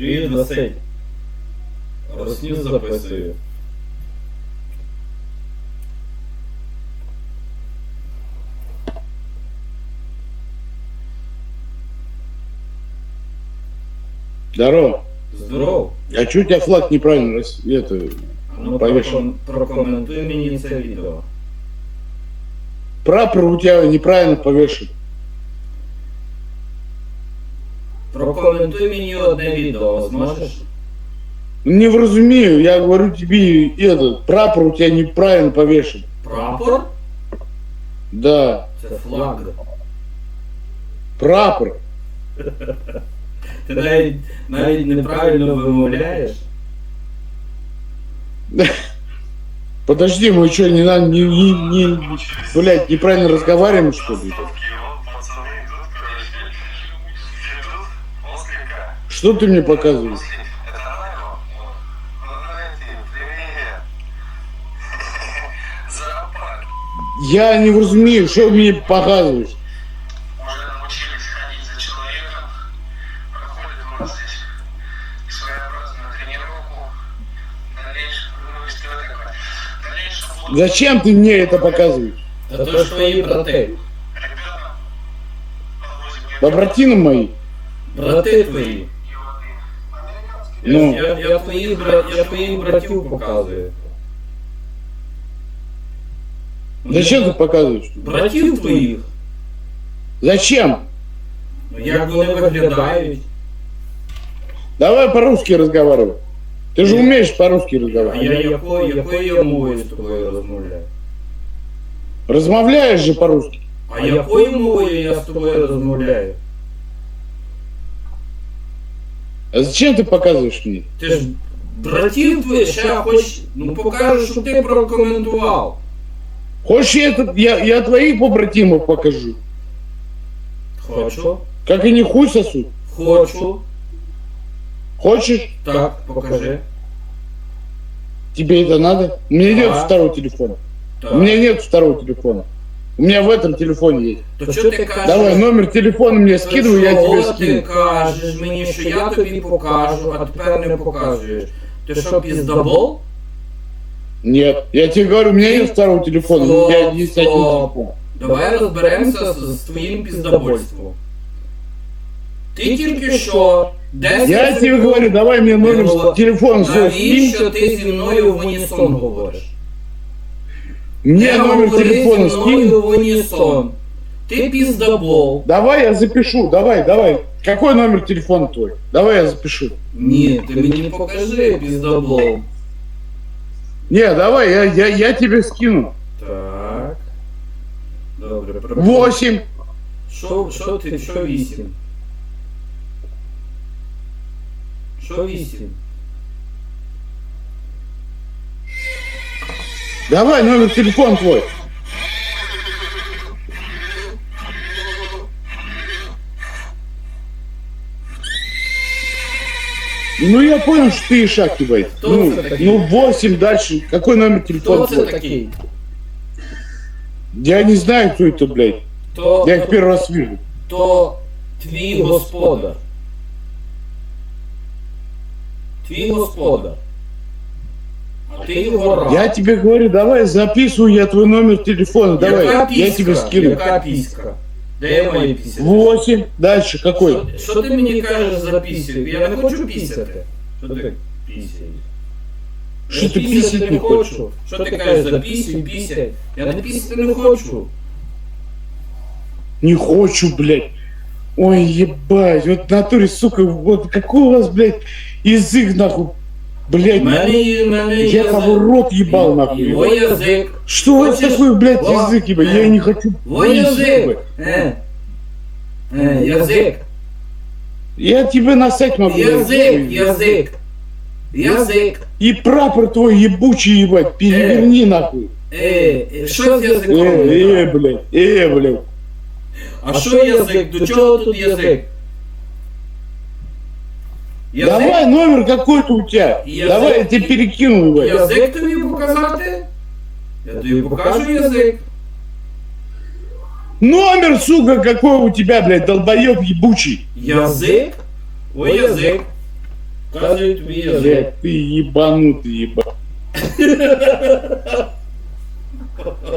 Привіт, Василь. Росню записую. Здорово. Здоров. А чё у тебя флаг неправильно рас... это... Ну, Повішу. проком- прокоментуй мені це відео. Прапор у тебя неправильно повешен. Прокоментуй мені одне відео, зможеш? Не вразумею, я говорю тебе, этот, прапор у тебя неправильно повешен. Прапор? Да, Це флаг. прапор. Ти навіть, навіть неправильно вимовляєш. Подожди, мы что, не надо, не, не, не, блядь, неправильно разговариваем, что ли? Что ты мне показываешь? Ну. Зоопарк. Я не вразумею, что мне показываешь? Уже научились ходить за человеком. Проходит у нас здесь своеобразную тренировку. Дальнейшее, ну, вы Зачем ты мне это показываешь? Та то твої брати. ребятам. Побратимы мои? Брати твої. Ну, Я, я, твоїх, бра... я твоїх братів показую. зачем ты показываешь? Братів твоїх. Зачем? Ну як вони виглядають? Давай по-русски разговаривай. Ты же умеешь по-русски А разговаривать. я якою, якою я мовою з тобою розмовляю? Размовляешь же по-русски. А якою мовою я з тобою розмовляю? А зачем ты показываешь мне? Ти ж братів твоїх ще хоч, ну покажеш, щоб ти прокоментував. Хочешь, я, тут- я, я твоих побратимов покажу? Хочу. Как они хуй сосут? Хочу. Хочешь? Так, покажи. Тебе это надо? У меня нет второго телефона. Так. У меня нет второго телефона. У меня в этом телефоне есть. То що ти кажеш? Давай, номер телефона мне скидывай, я тебе Чого ти скину. кажеш мені, що я тобі покажу, а тепер не показуєш? Ти що, піздабол? Нет, я тебе говорю, у меня нет второго телефона. У меня Стоп, есть один стоп. телефон. Давай розберемося з, з твоїм піздабольством. Ти тільки що 10 Я тебе секунд говорю, давай мне номер Його- телефона свой Навіщо скинь. ти зі мною в унісон говориш? Мне Не номер говори телефона зі мною скинь. в унісон. Ти піздабол. Давай я запишу, давай, давай. Какой номер телефона твой? Давай я запишу. Ні, ти мені покажи піздабол. Не, давай, я, я, я тебе скину. Так. Добре, про- Восемь, Що, що ти, що вісім? Що вісім? Давай номер телефона твой. Ну я понял, что ты Ишак ебать. Кто Ну, такие? ну 8 дальше. Какой номер телефона твой? такий? Я не знаю, кто это, блядь. То, Я их первый раз вижу. то твій господар. Твій господар. А ти його раб. Я тебе говорю, давай записываю я твой номер телефона. Давай, Яка я піська? тебе скину. Яка піська? Де мої пісі? 8. Дальше какой? Що, що ти мені кажеш за пісю? Я не хочу пісяти. Що ти пісяєш? Что Я ты пісяти писать не хочешь? Що ти кажеш за пісю, пісять? Я не пісяти не хочу. Не хочу, блядь. Ой, ебать, вот в натуре, сука, вот какой у вас, блядь, язык, нахуй, блядь. Мене, мене Я того рот ебал, нахуй. Його язик. Что это Хочешь? такое, блядь, Во. язык, ебать? Я не хочу. Во сука. Е. Е, язик. Я тебе насать могу. Язик, язик. Язик. И прапор твой ебучий, ебать, переверни, нахуй. Е, е, що з Э, язиком? э, блядь, э, блядь. А що язик? До чого тут язик? Давай номер какой-то у тебя. Язык. Давай, я тебе перекину, ебать. Язик тобі показати? Я тобі покажу язик. Номер, сука, какой у тебя, блядь, долбоеб ебучий. Язик? Ой, язик. Показываю тебе язык. Блядь, ты ебанутый, ебать.